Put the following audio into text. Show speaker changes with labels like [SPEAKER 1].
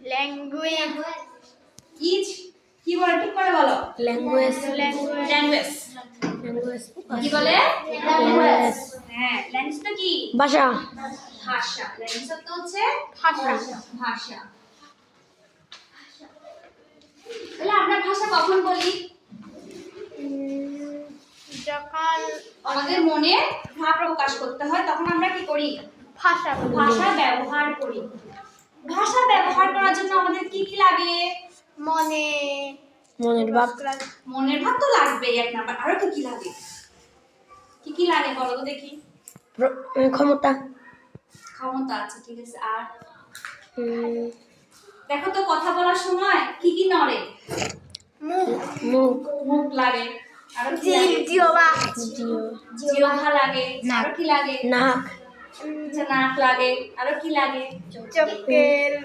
[SPEAKER 1] Language
[SPEAKER 2] is কি বলে ঠিক করে বলো।
[SPEAKER 3] ল্যাঙ্গুয়েজ
[SPEAKER 2] ল্যাঙ্গুয়েজ
[SPEAKER 3] ল্যাঙ্গুয়েজ
[SPEAKER 2] কি বলে?
[SPEAKER 3] ল্যাঙ্গুয়েজ
[SPEAKER 2] হ্যাঁ ল্যাঙ্গুয়েজটা কি?
[SPEAKER 3] ভাষা।
[SPEAKER 2] ভাষা। ল্যাঙ্গুয়েজ তো হচ্ছে
[SPEAKER 1] ভাষা।
[SPEAKER 2] ভাষা। তাহলে আমরা ভাষা কখন বলি?
[SPEAKER 1] যখন
[SPEAKER 2] আমাদের মনে ভাব প্রকাশ করতে হয় তখন আমরা কি করি?
[SPEAKER 1] ভাষা।
[SPEAKER 2] ভাষা ব্যবহার করি। ভাষা ব্যবহার করার জন্য আমাদের কি কি লাগে?
[SPEAKER 1] মনে।
[SPEAKER 3] মনের ভাব।
[SPEAKER 2] মনের ভাব তো লাগবেই এক নাম্বার। আরও কি কি লাগে? কি কি লাগে বলো তো দেখি।
[SPEAKER 3] ক্ষমতা।
[SPEAKER 2] ক্ষমতা আছে ঠিক আছে। আর? দেখো তো কথা বলার সময় কি কি নড়ে?
[SPEAKER 1] মুখ।
[SPEAKER 3] মুখ
[SPEAKER 2] মুখ লাগে। আরও কি লাগে? কি লাগে?
[SPEAKER 3] নাক।
[SPEAKER 2] আচ্ছা, নাক লাগে। আরও কি লাগে?
[SPEAKER 1] চোখের